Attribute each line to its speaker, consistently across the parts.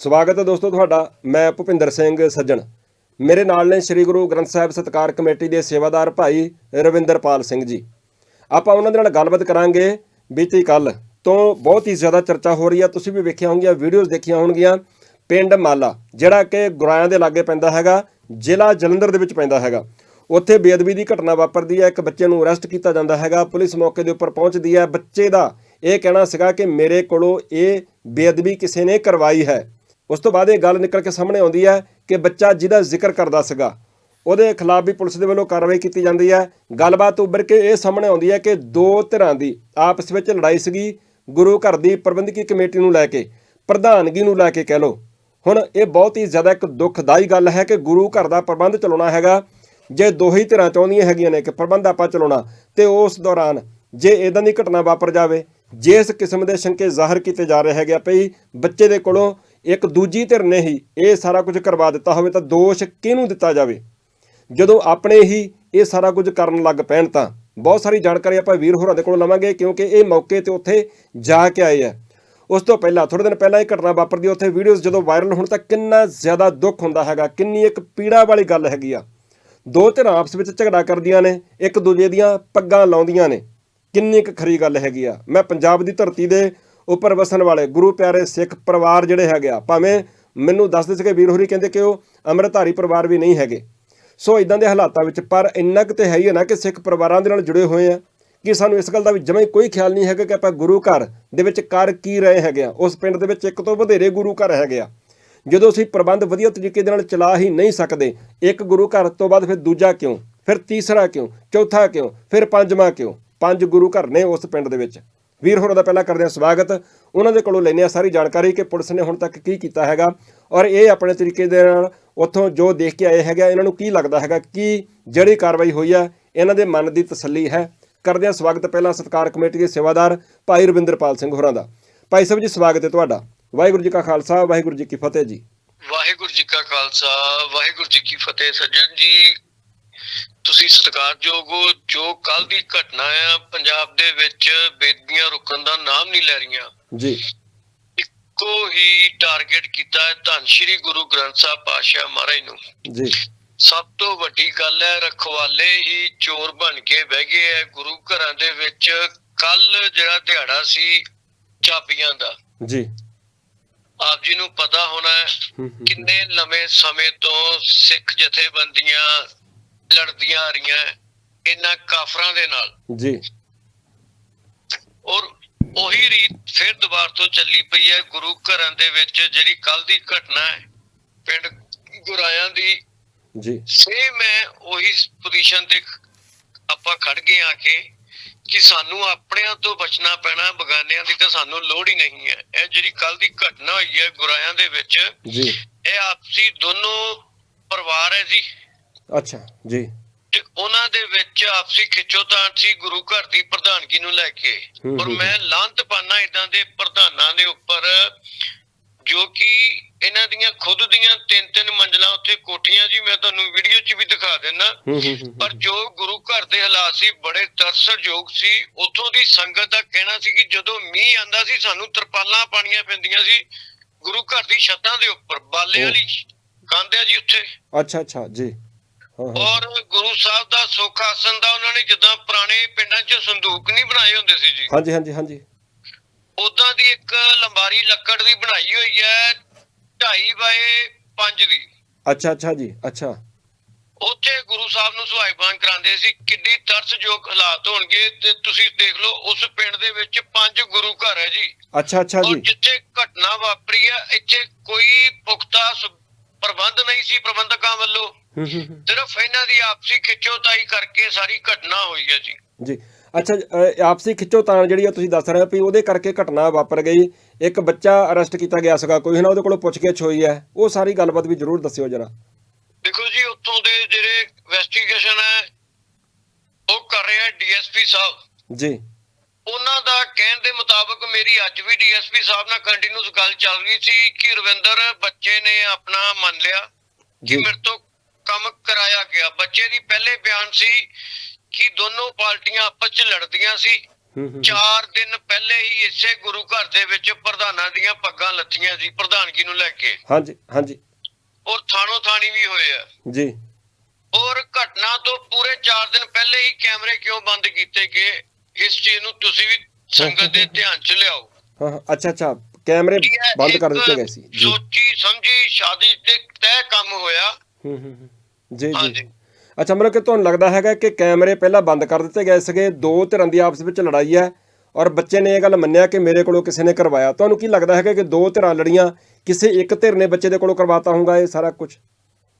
Speaker 1: ਸਵਾਗਤ ਹੈ ਦੋਸਤੋ ਤੁਹਾਡਾ, ਮੈਂ ਭੁਪਿੰਦਰ ਸਿੰਘ ਸੱਜਣ। ਮੇਰੇ ਨਾਲ ਨੇ ਸ੍ਰੀ ਗੁਰੂ ਗ੍ਰੰਥ ਸਾਹਿਬ ਸਤਕਾਰ ਕਮੇਟੀ ਦੇ ਸੇਵਾਦਾਰ ਭਾਈ ਰਵਿੰਦਰਪਾਲ ਸਿੰਘ ਜੀ। ਆਪਾਂ ਉਹਨਾਂ ਦੇ ਨਾਲ ਗੱਲਬਾਤ ਕਰਾਂਗੇ ਬੀਤੀ ਕੱਲ ਤੋਂ ਬਹੁਤ ਹੀ ਜ਼ਿਆਦਾ ਚਰਚਾ ਹੋ ਰਹੀ ਹੈ ਤੁਸੀਂ ਵੀ ਵੇਖਿਆ ਹੋਣਗੀਆਂ, ਵੀਡੀਓਜ਼ ਦੇਖੀਆਂ ਹੋਣਗੀਆਂ। ਪਿੰਡ ਮਾਲਾ, ਜਿਹੜਾ ਕਿ ਗੁਰਾਇਆਂ ਦੇ ਲਾਗੇ ਪੈਂਦਾ ਹੈਗਾ, ਜ਼ਿਲ੍ਹਾ ਜਲੰਧਰ ਦੇ ਵਿੱਚ ਪੈਂਦਾ ਹੈਗਾ। ਉੱਥੇ ਬੇਅਦਬੀ ਦੀ ਘਟਨਾ ਵਾਪਰਦੀ ਹੈ, ਇੱਕ ਬੱਚੇ ਨੂੰ ਅਰੈਸਟ ਕੀਤਾ ਜਾਂਦਾ ਹੈਗਾ, ਪੁਲਿਸ ਮੌਕੇ ਦੇ ਉੱਪਰ ਪਹੁੰਚਦੀ ਹੈ। ਬੱਚੇ ਦਾ ਇਹ ਕਹਿਣਾ ਸੀਗਾ ਕਿ ਮੇਰੇ ਕੋਲੋਂ ਇਹ ਬੇਅਦਬੀ ਕਿਸੇ ਨੇ ਕਰਵਾਈ ਹੈ। ਉਸ ਤੋਂ ਬਾਅਦ ਇਹ ਗੱਲ ਨਿਕਲ ਕੇ ਸਾਹਮਣੇ ਆਉਂਦੀ ਹੈ ਕਿ ਬੱਚਾ ਜਿਹਦਾ ਜ਼ਿਕਰ ਕਰਦਾ ਸੀਗਾ, ਉਹਦੇ ਖਿਲਾਫ ਵੀ ਪੁਲਿਸ ਦੇ ਵੱਲੋਂ ਕਾਰਵਾਈ ਕੀਤੀ ਜਾਂਦੀ ਹੈ। ਗੱਲਬਾਤ ਉੱਭਰ ਕੇ ਇਹ ਸਾਹਮਣੇ ਆਉਂਦੀ ਹੈ ਕਿ ਦੋ ਧਿਰਾਂ ਦੀ ਆਪਸ ਵਿੱਚ ਲੜਾਈ ਸੀਗੀ, ਗੁਰੂ ਘਰ ਦੀ ਪ੍ਰਬੰਧਕੀ ਕਮੇਟੀ ਨੂੰ ਲੈ ਕੇ, ਪ੍ਰਧਾਨਗੀ ਨੂੰ ਲੈ ਕੇ ਕਹਿ ਲਓ। ਹੁਣ ਇਹ ਬਹੁਤ ਹੀ ਜ਼ਿਆਦਾ ਇੱਕ ਦੁੱਖਦਾਈ ਗੱਲ ਹੈ ਕਿ ਗੁਰੂ ਘਰ ਦਾ ਪ੍ਰਬੰਧ ਚਲਾਉਣਾ ਹੈਗਾ। ਜੇ ਦੋ ਹੀ ਧਿਰਾਂ ਚਾਹੁੰਦੀਆਂ ਹੈਗੀਆਂ ਨੇ ਕਿ ਪ੍ਰਬੰਧ ਆਪਾਂ ਚਲਾਉਣਾ, ਤੇ ਉਸ ਦੌਰਾਨ ਜੇ ਇਦਾਂ ਦੀ ਘਟਨਾ ਵਾਪਰ ਜਾਵੇ ਜਿਸ ਕਿਸਮ ਦੇ ਸ਼ੰਕੇ ਜ਼ਾਹਰ ਕੀਤੇ ਜਾ ਰਹੇ ਹੈਗੇ ਆ ਭਈ ਬੱਚੇ ਦੇ ਕੋਲੋਂ ਇੱਕ ਦੂਜੀ ਧਿਰ ਨੇ ਹੀ ਇਹ ਸਾਰਾ ਕੁਝ ਕਰਵਾ ਦਿੱਤਾ ਹੋਵੇ ਤਾਂ ਦੋਸ਼ ਕਿਹਨੂੰ ਦਿੱਤਾ ਜਾਵੇ? ਜਦੋਂ ਆਪਣੇ ਹੀ ਇਹ ਸਾਰਾ ਕੁਝ ਕਰਨ ਲੱਗ ਪੈਣ ਤਾਂ ਬਹੁਤ ਸਾਰੀ ਜਾਣਕਾਰੀ ਆਪਾਂ ਵੀਰ ਹੋਰਾਂ ਦੇ ਕੋਲੋਂ ਲਵਾਂਗੇ ਕਿਉਂਕਿ ਇਹ ਮੌਕੇ ਤੇ ਉੱਥੇ ਜਾ ਕੇ ਆਏ ਆ। ਉਸ ਤੋਂ ਪਹਿਲਾਂ ਥੋੜੇ ਦਿਨ ਪਹਿਲਾਂ ਇਹ ਘਟਨਾ ਵਾਪਰਦੀ ਉੱਥੇ ਵੀਡੀਓਜ਼ ਜਦੋਂ ਵਾਇਰਲ ਹੋਣ ਤਾਂ ਕਿੰਨਾ ਜ਼ਿਆਦਾ ਦੁੱਖ ਹੁੰਦਾ ਹੈਗਾ, ਕਿੰਨੀ ਇੱਕ ਪੀੜਾ ਵਾਲੀ ਗੱਲ ਹੈਗੀ ਆ। ਦੋ ਧਿਰਾਂ ਆਪਸ ਵਿੱਚ ਝਗੜਾ ਕਰਦੀਆਂ ਨੇ, ਇੱਕ ਦੂਜੇ ਦੀਆਂ ਪੱਗਾਂ ਲਾਉਂਦੀਆਂ ਨੇ। ਕਿੰਨੀ ਕੁ ਖਰੀ ਗੱਲ ਹੈਗੀ ਆ। ਮੈਂ ਪੰਜਾਬ ਦੀ ਧਰਤੀ ਦੇ ਉੱਪਰ ਵਸਣ ਵਾਲੇ ਗੁਰੂ ਪਿਆਰੇ ਸਿੱਖ ਪਰਿਵਾਰ ਜਿਹੜੇ ਹੈਗੇ ਆ, ਭਾਵੇਂ ਮੈਨੂੰ ਦੱਸਦੇ ਸੀਗੇ ਵੀਰ ਹੋਰੀ ਕਹਿੰਦੇ ਕਿ ਉਹ ਅੰਮ੍ਰਿਤਧਾਰੀ ਪਰਿਵਾਰ ਵੀ ਨਹੀਂ ਹੈਗੇ। ਸੋ ਇਦਾਂ ਦੇ ਹਾਲਾਤਾਂ ਵਿੱਚ ਪਰ ਇੰਨਾ ਕੁ ਤੇ ਹੈ ਹੀ ਹੈ ਨਾ ਕਿ ਸਿੱਖ ਪਰਿਵਾਰਾਂ ਦੇ ਨਾਲ ਜੁੜੇ ਹੋਏ ਆ, ਕਿ ਸਾਨੂੰ ਇਸ ਗੱਲ ਦਾ ਵੀ ਜਮਾਂ ਕੋਈ ਖਿਆਲ ਨਹੀਂ ਹੈਗਾ ਕਿ ਆਪਾਂ ਗੁਰੂ ਘਰ ਦੇ ਵਿੱਚ ਕਰ ਕੀ ਰਹੇ ਹੈਗੇ ਆ। ਉਸ ਪਿੰਡ ਦੇ ਵਿੱਚ ਇੱਕ ਤੋਂ ਵਧੇਰੇ ਗੁਰੂ ਘਰ ਹੈਗੇ ਆ। ਜਦੋਂ ਅਸੀਂ ਪ੍ਰਬੰਧ ਵਧੀਆ ਤਰੀਕੇ ਦੇ ਨਾਲ ਚਲਾ ਹੀ ਨਹੀਂ ਸਕਦੇ, ਇੱਕ ਗੁਰੂ ਘਰ ਤੋਂ ਬਾਅਦ ਫਿਰ ਦੂਜਾ ਕਿਉਂ? ਫਿਰ ਤੀਸਰਾ ਕਿਉਂ? ਚੌਥਾ ਕਿਉਂ? ਫਿਰ ਪੰਜਵਾਂ ਕਿਉਂ? ਪੰਜ ਗੁਰੂ ਘਰ ਨੇ ਉਸ ਪਿੰਡ ਦੇ ਵਿੱਚ। ਵੀਰ ਹੋਰਾਂ ਦਾ ਪਹਿਲਾਂ ਕਰਦੇ ਹਾਂ ਸਵਾਗਤ। ਉਹਨਾਂ ਦੇ ਕੋਲੋਂ ਲੈਂਦੇ ਹਾਂ ਸਾਰੀ ਜਾਣਕਾਰੀ ਕਿ ਪੁਲਿਸ ਨੇ ਹੁਣ ਤੱਕ ਕੀ ਕੀਤਾ ਹੈਗਾ ਔਰ ਇਹ ਆਪਣੇ ਤਰੀਕੇ ਦੇ ਨਾਲ ਉੱਥੋਂ ਜੋ ਦੇਖ ਕੇ ਆਏ ਹੈਗਾ ਇਹਨਾਂ ਨੂੰ ਕੀ ਲੱਗਦਾ ਹੈਗਾ, ਕਿ ਜਿਹੜੀ ਕਾਰਵਾਈ ਹੋਈ ਆ, ਇਹਨਾਂ ਦੇ ਮਨ ਦੀ ਤਸੱਲੀ ਹੈ। ਕਰਦੇ ਹਾਂ ਸਵਾਗਤ ਪਹਿਲਾਂ ਸਤਕਾਰ ਕਮੇਟੀ ਦੇ ਸੇਵਾਦਾਰ ਭਾਈ ਰਵਿੰਦਰਪਾਲ ਸਿੰਘ ਹੋਰਾਂ ਦਾ। ਭਾਈ ਸਾਹਿਬ ਜੀ, ਸਵਾਗਤ ਹੈ ਤੁਹਾਡਾ। ਵਾਹਿਗੁਰੂ ਜੀ ਕਾ ਖਾਲਸਾ, ਵਾਹਿਗੁਰੂ ਜੀ ਕੀ ਫਤਿਹ ਜੀ।
Speaker 2: ਵਾਹਿਗੁਰੂ ਜੀ ਕਾ ਖਾਲਸਾ, ਵਾਹਿਗੁਰੂ ਜੀ ਕੀ ਫਤਿਹ। ਸੱਜਣ ਜੀ ਤੁਸੀਂ ਸਤਿਕਾਰਯੋਗ ਹੋ ਜੋ ਕੱਲ ਦੀ ਘਟਨਾ ਆ ਪੰਜਾਬ ਦੇ ਵਿੱਚ ਬੇਦੀਆਂ ਰੁਕਣ ਦਾ ਨਾਮ ਨਹੀਂ ਲੈ ਰਹੀਆਂ।
Speaker 1: ਜੀ।
Speaker 2: ਇੱਕੋ ਹੀ ਟਾਰਗੇਟ ਕੀਤਾ ਹੈ ਧੰਨ ਸ਼੍ਰੀ ਗੁਰੂ ਗ੍ਰੰਥ ਸਾਹਿਬ ਪਾਤਸ਼ਾਹ ਮਹਾਰਾਜ ਨੂੰ।
Speaker 1: ਜੀ।
Speaker 2: ਸਭ ਤੋਂ ਵੱਡੀ ਗੱਲ ਹੈ ਰਖਵਾਲੇ ਹੀ ਚੋਰ ਬਣ ਕੇ ਬਹਿ ਗਏ ਹੈ। ਗੁਰੂ ਘਰਾਂ ਦੇ ਵਿੱਚ ਕੱਲ ਜਿਹੜਾ ਦਿਹਾੜਾ ਸੀ ਚਾਬੀਆਂ ਦਾ।
Speaker 1: ਜੀ।
Speaker 2: ਆਪ ਜੀ ਨੂੰ ਪਤਾ ਹੋਣਾ ਕਿੰਨੇ ਲੰਮੇ ਸਮੇਂ ਤੋਂ ਸਿੱਖ ਜਥੇਬੰਦੀਆਂ ਲੜਦੀਆਂ ਆ ਰਹੀਆਂ ਇਹਨਾਂ ਕਾਫਰਾਂ ਦੇ ਨਾਲ।
Speaker 1: ਜੀ।
Speaker 2: ਔਰ ਉਹੀ ਰੀਤ ਫਿਰ ਦੁਬਾਰ ਤੋਂ ਚੱਲੀ ਪਈ ਹੈ ਗੁਰੂ ਘਰਾਂ ਦੇ ਵਿੱਚ ਜਿਹੜੀ ਕੱਲ ਦੀ ਘਟਨਾ ਹੈ ਪਿੰਡ ਗੁਰਾਇਆਂ ਦੀ।
Speaker 1: ਜੀ।
Speaker 2: ਸੇਮ ਹੈ ਉਹੀ ਪੋਜੀਸ਼ਨ ਤੇ ਆਪਾਂ ਖੜ ਗਏ ਆ ਕੇ ਕਿ ਸਾਨੂੰ ਆਪਣਿਆਂ ਤੋਂ ਬਚਣਾ ਪੈਣਾ ਬਗਾਨਿਆਂ ਦੀ ਤਾਂ ਸਾਨੂੰ ਲੋੜ ਹੀ ਨਹੀਂ ਹੈ। ਇਹ ਜਿਹੜੀ ਕੱਲ ਦੀ ਘਟਨਾ ਹੋਈ ਹੈ ਗੁਰਾਇਆਂ ਦੇ ਵਿੱਚ
Speaker 1: ਜੀ।
Speaker 2: ਇਹ ਆਪਸੀ ਦੋਨੋਂ ਪਰਿਵਾਰ ਹੈ ਜੀ।
Speaker 1: ਅੱਛਾ ਜੀ।
Speaker 2: ਤੇ ਉਹਨਾਂ ਦੇ ਵਿੱਚ ਆਪਸੀ ਖਿੱਚੋਤਾਣ ਸੀ ਗੁਰੂ ਘਰ ਦੀ ਪ੍ਰਧਾਨਗੀ ਨੂੰ ਲੈ ਕੇ। ਔਰ ਮੈਂ ਲਾਂਤ ਪਾਣਾ ਇਦਾਂ ਦੇ ਪ੍ਰਧਾਨਾਂ ਦੇ ਉੱਪਰ ਜੋ ਕਿ ਇਹਨਾਂ ਦੀਆਂ ਖੁਦ ਦੀਆਂ ਤਿੰਨ ਤਿੰਨ ਮੰਜ਼ਲਾਂ ਉੱਥੇ ਕੋਠੀਆਂ ਜੀ ਮੈਂ ਤੁਹਾਨੂੰ ਵੀਡੀਓ 'ਚ ਵੀ ਦਿਖਾ
Speaker 1: ਹੂੰ,
Speaker 2: ਪਰ ਜੋ ਗੁਰੂ ਘਰ ਦੇ ਹਾਲਾਤ ਸੀ ਬੜੇ ਤਰਸਯੋਗ ਸੀ। ਉਥੋਂ ਦੀ ਸੰਗਤ ਦਾ ਕਹਿਣਾ ਸੀ ਕਿ ਜਦੋਂ ਮੀਂਹ ਆਂਦਾ ਸੀ ਸਾਨੂੰ ਤਰਪਾਲਾਂ ਪਾਣੀਆਂ ਪੈਂਦੀਆਂ ਸੀ ਗੁਰੂ ਘਰ ਦੀ ਛੱਤਾਂ ਦੇ ਉੱਪਰ ਬਾਲੇ। ਵਾਲੀ ਹੈ ਜੀ ਉੱਥੇ।
Speaker 1: ਅੱਛਾ ਅੱਛਾ ਜੀ।
Speaker 2: ਔਰ ਗੁਰੂ ਸਾਹਿਬ ਦਾ ਸੁੱਖ ਆਸਨ ਦਾ ਉਹਨਾਂ ਨੇ ਜਿੱਦਾਂ ਪੁਰਾਣੇ ਪਿੰਡਾਂ 'ਚ ਸੰਦੂਕ ਨਹੀਂ ਬਣਾਏ ਹੁੰਦੇ ਸੀ ਜੀ।
Speaker 1: ਹਾਂਜੀ ਹਾਂਜੀ ਹਾਂਜੀ।
Speaker 2: ਉਦਾਂ ਦੀ ਇੱਕ ਲੰਬਾਰੀ ਲੱਕੜ ਦੀ ਬਣਾਈ ਹੋਈ ਹੈ 2.5 ਬਾਏ 5 ਦੀ।
Speaker 1: ਅੱਛਾ ਅੱਛਾ ਜੀ ਅੱਛਾ।
Speaker 2: ਉੱਥੇ ਗੁਰੂ ਸਾਹਿਬ ਨੂੰ ਸੁਹਾਈਬਾਨ ਕਰਾਉਂਦੇ ਸੀ ਕਿੱਡੀ ਤਰਸਯੋਗ ਹਾਲਾਤ ਹੋਣਗੇ ਤੇ ਤੁਸੀਂ ਦੇਖ ਲਓ ਉਸ ਪਿੰਡ ਦੇ ਵਿੱਚ ਪੰਜ ਗੁਰੂ ਘਰ ਹੈ ਜੀ।
Speaker 1: ਅੱਛਾ ਅੱਛਾ ਜੀ।
Speaker 2: ਜਿੱਥੇ ਘਟਨਾ ਵਾਪਰੀ ਹੈ ਇੱਥੇ ਕੋਈ ਪੁਖਤਾ ਪ੍ਰਬੰਧ ਨਹੀਂ ਸੀ ਪ੍ਰਬੰਧਕਾਂ ਵੱਲੋਂ। ਸਿਰਫ ਇਹਨਾਂ ਦੀ ਆਪਸੀ ਖਿੱਚੋਤਾਈ ਕਰਕੇ ਸਾਰੀ ਘਟਨਾ ਹੋਈ ਹੈ ਜੀ।
Speaker 1: ਜੀ। ਅੱਛਾ ਆਪਸੀ ਖਿੱਚੋਤਾਣ ਜਿਹੜੀ ਆ ਤੁਸੀਂ ਦੱਸ ਰਹੇ ਹੋ ਵੀ ਉਹਦੇ ਕਰਕੇ ਘਟਨਾ ਵਾਪਰ ਗਈ। ਇੱਕ ਬੱਚਾ ਅਰੈਸਟ ਕੀਤਾ ਗਿਆ ਸੀਗਾ ਕੋਈ ਨਾ ਉਹਦੇ ਕੋਲੋਂ ਪੁੱਛਗਿੱਛ ਹੋਈ ਹੈ। ਉਹ ਸਾਰੀ ਗੱਲਬਾਤ ਵੀ ਜ਼ਰੂਰ ਦੱਸਿਓ ਜਰਾ।
Speaker 2: ਦੇਖੋ ਜੀ ਉੱਥੋਂ ਦੇ ਜਿਹੜੇ ਇਨਵੈਸਟੀਗੇਸ਼ਨ ਹੈ ਉਹ ਕਰ ਰਿਹਾ ਡੀਐਸਪੀ ਸਾਹਿਬ।
Speaker 1: ਜੀ।
Speaker 2: ਉਹਨਾਂ ਦਾ ਕਹਿਣ ਦੇ ਮੁਤਾਬਕ ਮੇਰੀ ਅੱਜ ਵੀ ਡੀਐਸਪੀ ਸਾਹਿਬ ਨਾਲ ਕੰਟੀਨਿਊਸ ਗੱਲ ਚੱਲ ਰਹੀ ਸੀ ਕਿ ਰਵਿੰਦਰ ਬੱਚੇ ਨੇ ਆਪਣਾ ਮੰਨ ਲਿਆ ਕਿ ਮੇਰੇ ਤੋਂ ਕੰਮ ਕਰਾਇਆ ਗਿਆ। ਬੱਚੇ ਦੀ ਪਹਿਲੇ ਬਿਆਨ ਸੀ ਕਿ ਦੋਨੋਂ ਪਾਰਟੀਆਂ ਆਪਸ 'ਚ ਲੜਦੀਆਂ ਸੀ। 4 ਦਿਨ ਪਹਿਲੇ ਹੀ ਇਸੇ ਗੁਰੂ ਘਰ ਦੇ ਵਿੱਚ ਪ੍ਰਧਾਨਾਂ ਦੀਆਂ ਪੱਗਾਂ ਲੱਥੀਆਂ ਸੀ ਪ੍ਰਧਾਨਗੀ ਨੂੰ ਲੈ ਕੇ।
Speaker 1: ਹਾਂਜੀ ਹਾਂਜੀ।
Speaker 2: ਔਰ ਥਾਣੋ ਥਾਣੀ ਵੀ ਹੋਏ ਆ।
Speaker 1: ਜੀ।
Speaker 2: ਔਰ ਘਟਨਾ ਤੋਂ ਪੂਰੇ 4 ਦਿਨ ਪਹਿਲੇ ਹੀ ਕੈਮਰੇ ਕਿਉਂ ਬੰਦ ਕੀਤੇ ਗਏ ਇਸ ਚੀਜ਼ ਨੂੰ ਤੁਸੀਂ ਵੀ ਸੰਗਤ ਦੇ ਧਿਆਨ 'ਚ ਲਿਆਓ।
Speaker 1: ਹਾਂ ਅੱਛਾ ਅੱਛਾ। ਕੈਮਰੇ ਬੰਦ ਕਰ ਦਿੱਤੇ ਗਏ ਸੀ। ਜੀ।
Speaker 2: ਸੋਚੀ ਸਮਝੀ ਸ਼ਾਦੀ ਤੇ ਤੈਅ ਕੰਮ ਹੋਇਆ।
Speaker 1: ਹੂੰ ਹੂੰ। ਜੀ ਜੀ। ਅੱਛਾ ਮਤਲਬ ਕਿ ਤੁਹਾਨੂੰ ਲੱਗਦਾ ਹੈਗਾ ਕਿ ਕੈਮਰੇ ਪਹਿਲਾਂ ਬੰਦ ਕਰ ਦਿੱਤੇ ਗਏ ਸੀਗੇ ਦੋ ਧਿਰਾਂ ਦੀ ਆਪਸ ਵਿੱਚ ਲੜਾਈ ਹੈ ਔਰ ਬੱਚੇ ਨੇ ਇਹ ਗੱਲ ਮੰਨਿਆ ਕਿ ਮੇਰੇ ਕੋਲੋਂ ਕਿਸੇ ਨੇ ਕਰਵਾਇਆ। ਤੁਹਾਨੂੰ ਕੀ ਲੱਗਦਾ ਹੈਗਾ ਕਿ ਦੋ ਧਿਰਾਂ ਲੜੀਆਂ ਕਿਸੇ ਇੱਕ ਧਿਰ ਨੇ ਬੱਚੇ ਦੇ ਕੋਲੋਂ ਕਰਵਾਤਾ ਹੋਊਗਾ ਇਹ ਸਾਰਾ ਕੁਝ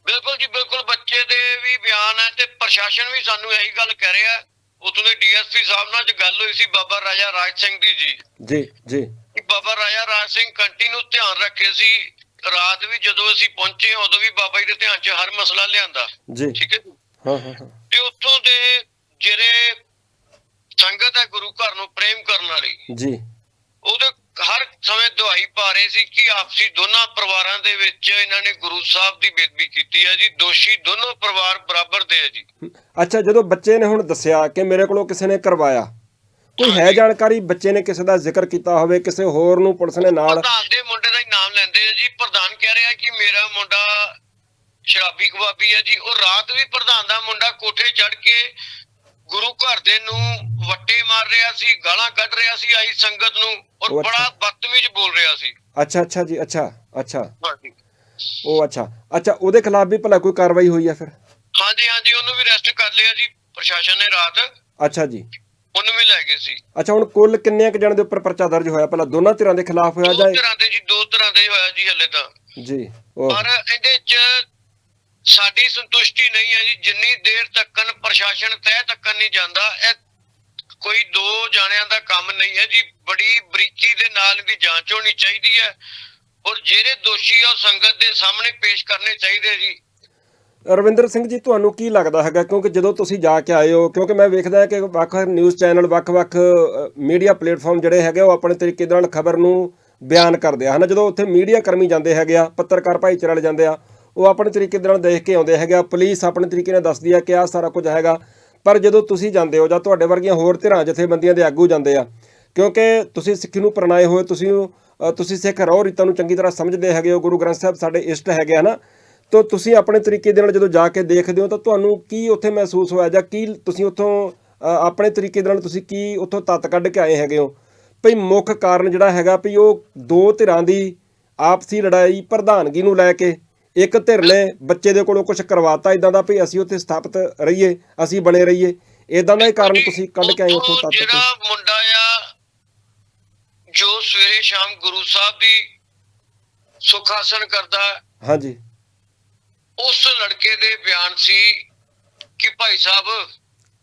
Speaker 2: ਬਿਲਕੁਲ ਜੀ ਬਿਲਕੁਲ ਬੱਚੇ ਦੇ ਵੀ ਬਿਆਨ ਹੈ ਤੇ ਪ੍ਰਸ਼ਾਸਨ ਵੀ ਸਾਨੂੰ ਇਹੀ ਗੱਲ ਕਹਿ ਰਿਹਾ ਉਤੋਂ ਦੇ ਡੀਐਸਪੀ ਸਾਹਿਬ ਨਾਲ ਅੱਜ ਗੱਲ ਹੋਈ ਸੀ ਬਾਬਾ ਰਾਜਾ ਰਾਜ ਸਿੰਘ ਦੀ ਜੀ।
Speaker 1: ਜੀ ਜੀ।
Speaker 2: ਬਾਬਾ ਰਾਜਾ ਰਾਜ ਸਿੰਘ ਕੰਟੀਨਿਊ ਧਿਆਨ ਰੱਖੇ ਸੀ ਰਾਤ ਵੀ ਜਦੋਂ ਅਸੀਂ ਪਹੁੰਚੇ ਉਦੋਂ ਵੀ ਬਾਬਾ ਜੀ ਦੇ ਧਿਆਨ 'ਚ ਹਰ ਮਸਲਾ ਲਿਆਂਦਾ।
Speaker 1: ਜੀ।
Speaker 2: ਠੀਕ ਹੈ?
Speaker 1: ਹਾਂ ਹਾਂ ਹਾਂ।
Speaker 2: ਤੇ ਉੱਥੋਂ ਦੇ ਜਿਹੜੇ ਸੰਗਤ ਹੈ ਗੁਰੂ ਘਰ ਨੂੰ ਪ੍ਰੇਮ ਕਰਨ ਵਾਲੀ
Speaker 1: ਜੀ।
Speaker 2: ਉਹਦੇ ਹਰ ਸਮੇਂ ਦੁਹਾਈ ਪਾ ਰਹੇ ਸੀ ਕਿ ਆਪਸੀ ਦੋਨਾਂ ਪਰਿਵਾਰਾਂ ਦੇ ਵਿੱਚ ਇਹਨਾਂ ਨੇ ਗੁਰੂ ਸਾਹਿਬ ਦੀ ਬੇਦਬੀ ਕੀਤੀ ਹੈ ਜੀ। ਦੋਸ਼ੀ ਦੋਨੋਂ ਪਰਿਵਾਰ ਬਰਾਬਰ ਦੇ ਹੈ ਜੀ।
Speaker 1: ਅੱਛਾ ਜਦੋਂ ਬੱਚੇ ਨੇ ਹੁਣ ਦੱਸਿਆ ਕਿ ਮੇਰੇ ਕੋਲੋਂ ਕਿਸੇ ਨੇ ਕਰਵਾਇਆ ਕੋਈ ਹੈ ਜਾਣਕਾਰੀ? ਬੱਚੇ ਨੇ ਕਿਸੇ ਦਾ ਜ਼ਿਕਰ ਕੀਤਾ ਹੋਵੇ ਕਿਸੇ ਹੋਰ ਨੂੰ ਪੁਲਿਸ ਨੇ ਨਾਲ
Speaker 2: ਪ੍ਰਧਾਨ ਦੇ ਮੁੰਡੇ ਦਾ ਹੀ ਨਾਮ ਲੈਂਦੇ ਆ ਜੀ। ਪ੍ਰਧਾਨ ਕਹਿ ਰਿਹਾ ਕਿ ਮੇਰਾ ਮੁੰਡਾ ਸ਼ਰਾਬੀ ਕਬਾਬੀ ਹੈ ਜੀ। ਉਹ ਰਾਤ ਵੀ ਪ੍ਰਧਾਨ ਦਾ ਮੁੰਡਾ ਕੋਠੇ ਚੜ ਕੇ ਗੁਰੂ ਘਰ ਦੇ ਨੂੰ ਵੱਟੇ ਮਾਰ ਰਿਹਾ ਸੀ ਗਾਲਾਂ ਕੱਢ ਰਿਹਾ ਸੀ ਆਈ ਸੰਗਤ ਨੂੰ ਔਰ। ਬੜਾ ਬਦਤਮੀਜ਼ ਬੋਲ ਰਿਹਾ ਸੀ।
Speaker 1: ਅੱਛਾ ਅੱਛਾ ਜੀ ਅੱਛਾ ਅੱਛਾ। ਉਹ ਅੱਛਾ। ਅੱਛਾ ਉਹਦੇ ਖਿਲਾਫ ਵੀ ਭਲਾ ਕੋਈ ਕਾਰਵਾਈ ਹੋਈ ਹੈ ਫਿਰ?
Speaker 2: ਹਾਂਜੀ ਹਾਂਜੀ ਉਹਨੂੰ ਵੀ ਅਰੈਸਟ ਕਰ ਲਿਆ ਜੀ। ਪ੍ਰਸ਼ਾਸਨ ਨੇ ਰਾਤ
Speaker 1: ਅੱਛਾ ਜੀ।
Speaker 2: ਉਹਨੂੰ ਵੀ ਲੈ ਗਏ ਸੀ।
Speaker 1: ਅੱਛਾ ਹੁਣ ਕੁੱਲ ਕਿੰਨੇ ਕੁ ਜਣ ਦੇ ਉੱਪਰ ਪਰਚਾ ਦਰਜ ਹੋਇਆ? ਪਹਿਲਾਂ ਦੋਨਾਂ ਧਿਰਾਂ ਦੇ ਖਿਲਾਫ ਹੋਇਆ
Speaker 2: ਦੋ
Speaker 1: ਜਾਂ
Speaker 2: ਤਰ੍ਹਾਂ ਦੇ ਜੀ ਦੋ ਤਰ੍ਹਾਂ ਦੇ ਹੋਇਆ ਜੀ ਹੱਲੇ ਤਾਂ।
Speaker 1: ਜੀ ਉਹ
Speaker 2: ਪਰ ਇਹਦੇ ਚ ਸਾਡੀ ਸੰਤੁਸ਼ਟੀ ਨਹੀਂ ਹੈ ਜੀ। ਜਿੰਨੀ ਦੇਰ ਤੱਕਨ ਪ੍ਰਸ਼ਾਸਨ ਤਹਿ ਤੱਕਨ ਨਹੀਂ ਜਾਂਦਾ ਇਹ ਕੋਈ ਦੋ ਜਾਣਿਆਂ ਦਾ ਕੰਮ ਨਹੀਂ ਹੈ ਜੀ। ਬੜੀ ਬਰੀਕੀ ਦੇ ਨਾਲ ਇਹਦੀ ਜਾਂਚ ਹੋਣੀ ਚਾਹੀਦੀ ਹੈ ਔਰ ਜਿਹੜੇ ਦੋਸ਼ੀ ਆ ਉਹ ਸੰਗਤ ਦੇ ਸਾਹਮਣੇ ਪੇਸ਼ ਕਰਨੇ ਚਾਹੀਦੇ ਜੀ।
Speaker 1: ਰਵਿੰਦਰ ਸਿੰਘ ਜੀ, ਤੁਹਾਨੂੰ ਕੀ ਲੱਗਦਾ ਹੈਗਾ? ਕਿਉਂਕਿ ਜਦੋਂ ਤੁਸੀਂ ਜਾ ਕੇ ਆਏ ਹੋ, ਕਿਉਂਕਿ ਮੈਂ ਵੇਖਦਾ ਕਿ ਵੱਖ ਨਿਊਜ਼ ਚੈਨਲ ਵੱਖ-ਵੱਖ ਮੀਡੀਆ ਪਲੇਟਫਾਰਮ ਜਿਹੜੇ ਹੈਗੇ, ਉਹ ਆਪਣੇ ਤਰੀਕੇ ਦੇ ਨਾਲ ਖਬਰ ਨੂੰ ਬਿਆਨ ਕਰਦੇ ਆ। ਹਨਾ, ਜਦੋਂ ਉੱਥੇ ਮੀਡੀਆ ਕਰਮੀ ਜਾਂਦੇ ਹੈਗੇ ਆ, ਪੱਤਰਕਾਰ ਭਾਈਚਾਰੇ ਵਾਲੇ ਜਾਂਦੇ ਆ, ਉਹ ਆਪਣੇ ਤਰੀਕੇ ਦੇ ਨਾਲ ਦੇਖ ਕੇ ਆਉਂਦੇ ਹੈਗੇ ਆ। ਪੁਲਿਸ ਆਪਣੇ ਤਰੀਕੇ ਨਾਲ ਦੱਸਦੀ ਆ ਕਿ ਆ ਸਾਰਾ ਕੁਝ ਹੈਗਾ। ਪਰ ਜਦੋਂ ਤੁਸੀਂ ਜਾਂਦੇ ਹੋ ਜਾਂ ਤੁਹਾਡੇ ਵਰਗੀਆਂ ਹੋਰ ਧਿਰਾਂ, ਜਥੇਬੰਦੀਆਂ ਦੇ ਆਗੂ ਜਾਂਦੇ ਆ, ਕਿਉਂਕਿ ਤੁਸੀਂ ਸਿੱਖੀ ਨੂੰ ਪ੍ਰਣਾਏ ਹੋਏ, ਤੁਸੀਂ ਤੁਸੀਂ ਸਿੱਖ ਰਹੁ ਰੀਤਾਂ ਨੂੰ ਚੰਗੀ ਤਰ੍ਹਾਂ ਸਮਝਦੇ ਹੈਗੇ ਹੋ। ਗੁਰੂ ਗ੍ਰੰਥ ਸਾਹਿਬ ਸਾਡੇ ਇਸ਼ਟ ਹੈਗੇ ਹਨਾ? ਤੋ ਤੁਸੀਂ ਆਪਣੇ ਤਰੀਕੇ ਦੇ ਨਾਲ ਜਦੋਂ ਜਾ ਕੇ ਦੇਖਦੇ ਹੋ ਤਾਂ ਤੁਹਾਨੂੰ ਕੀ ਉੱਥੇ ਮਹਿਸੂਸ ਹੋਇਆ ਜਾਂ ਕੀ ਤੁਸੀਂ ਉੱਥੋਂ ਆਪਣੇ ਤਰੀਕੇ ਦੇ ਨਾਲ ਤੁਸੀਂ ਕੀ ਉੱਥੋਂ ਤੱਤ ਕੱਢ ਕੇ ਆਏ ਹੈਗੇ ਹੋ? ਭਈ ਮੁੱਖ ਕਾਰਨ ਜਿਹੜਾ ਹੈਗਾ ਭਈ ਉਹ ਦੋ ਧਿਰਾਂ ਦੀ ਆਪਸੀ ਲੜਾਈ ਪ੍ਰਧਾਨਗੀ ਨੂੰ ਲੈ ਕੇ ਇੱਕ ਧਿਰ ਨੇ ਬੱਚੇ ਦੇ ਕੋਲੋਂ ਕੁਝ ਕਰਵਾਤਾ ਇਦਾਂ ਦਾ ਭਈ ਅਸੀਂ ਉੱਥੇ ਸਥਾਪਿਤ ਰਹੀਏ ਅਸੀਂ ਬਣੇ ਰਹੀਏ। ਇਦਾਂ ਦਾ ਹੀ ਕਾਰਨ ਤੁਸੀਂ ਕੱਢ ਕੇ ਆਏ ਉੱਥੋਂ ਤੱਤ
Speaker 2: ਜਿਹੜਾ ਮੁੰਡਾ ਆ ਜੋ ਸਵੇਰੇ ਸ਼ਾਮ ਗੁਰੂ ਸਾਹਿਬ ਦੀ ਸੁਖ ਆਸਣ ਕਰਦਾ
Speaker 1: ਹਾਂਜੀ।
Speaker 2: ਉਸ ਲੜਕੇ ਦੇ ਬਿਆਨ ਸੀ ਕਿ ਭਾਈ ਸਾਹਿਬ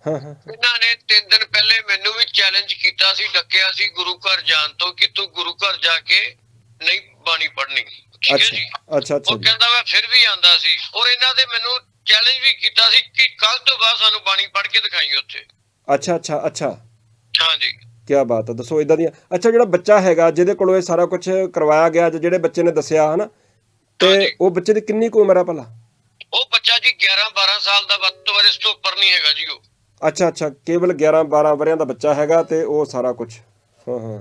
Speaker 1: ਹਾਂ ਹਾਂ
Speaker 2: ਇਹਨਾਂ ਨੇ ਤਿੰਨ ਦਿਨ ਪਹਿਲੇ ਮੈਨੂੰ ਵੀ ਚੈਲੰਜ ਕੀਤਾ ਸੀ ਡੱਕਿਆ ਸੀ ਗੁਰੂ ਘਰ ਜਾਣ ਤੋਂ ਕਿ ਤੂੰ ਗੁਰੂ ਘਰ ਜਾ ਕੇ ਨਹੀਂ ਬਾਣੀ ਪੜ੍ਹਨੀ। ਠੀਕ ਹੈ ਜੀ?
Speaker 1: ਅੱਛਾ ਅੱਛਾ
Speaker 2: ਉਹ
Speaker 1: ਜੀ।
Speaker 2: ਕਹਿੰਦਾ ਮੈਂ ਫਿਰ ਵੀ ਆਂਦਾ ਸੀ। ਔਰ ਇਹਨਾਂ ਦੇ ਮੈਨੂੰ ਚੈਲੰਜ ਵੀ ਕੀਤਾ ਸੀ ਕਿ ਕੱਲ ਤੋਂ ਬਾਅਦ ਸਾਨੂੰ ਬਾਣੀ ਪੜ੍ਹ ਕੇ ਦਿਖਾਈ ਉੱਥੇ।
Speaker 1: ਅੱਛਾ ਅੱਛਾ ਅੱਛਾ।
Speaker 2: ਹਾਂਜੀ
Speaker 1: ਕੀ ਬਾਤ ਹੈ ਦੱਸੋ ਇਦਾਂ ਦੀਆਂ। ਅੱਛਾ ਜਿਹੜਾ ਬੱਚਾ ਹੈਗਾ ਜਿਹਦੇ ਕੋਲੋਂ ਇਹ ਸਾਰਾ ਕੁਝ ਕਰਵਾਇਆ ਗਿਆ ਜਾਂ ਜਿਹੜੇ ਬੱਚੇ ਨੇ ਦੱਸਿਆ ਹਨਾ? ਤੇ। ਉਹ ਬੱਚੇ ਦੀ ਕਿੰਨੀ ਕੁ ਉਮਰ ਹੈ ਭਲਾ?
Speaker 2: ਉਹ ਬੱਚਾ ਜੀ 11 12 ਸਾਲ ਦਾ ਵੱਧ ਤੋਂ ਵੱਧ ਇਸ ਤੋਂ ਉੱਪਰ ਨਹੀਂ ਹੈਗਾ ਜੀ ਉਹ।
Speaker 1: ਅੱਛਾ ਅੱਛਾ ਕੇਵਲ 11 12 ਵਰਿਆਂ ਦਾ ਬੱਚਾ ਹੈਗਾ ਤੇ ਉਹ ਸਾਰਾ ਕੁਝ ਹਾਂ ਹਾਂ।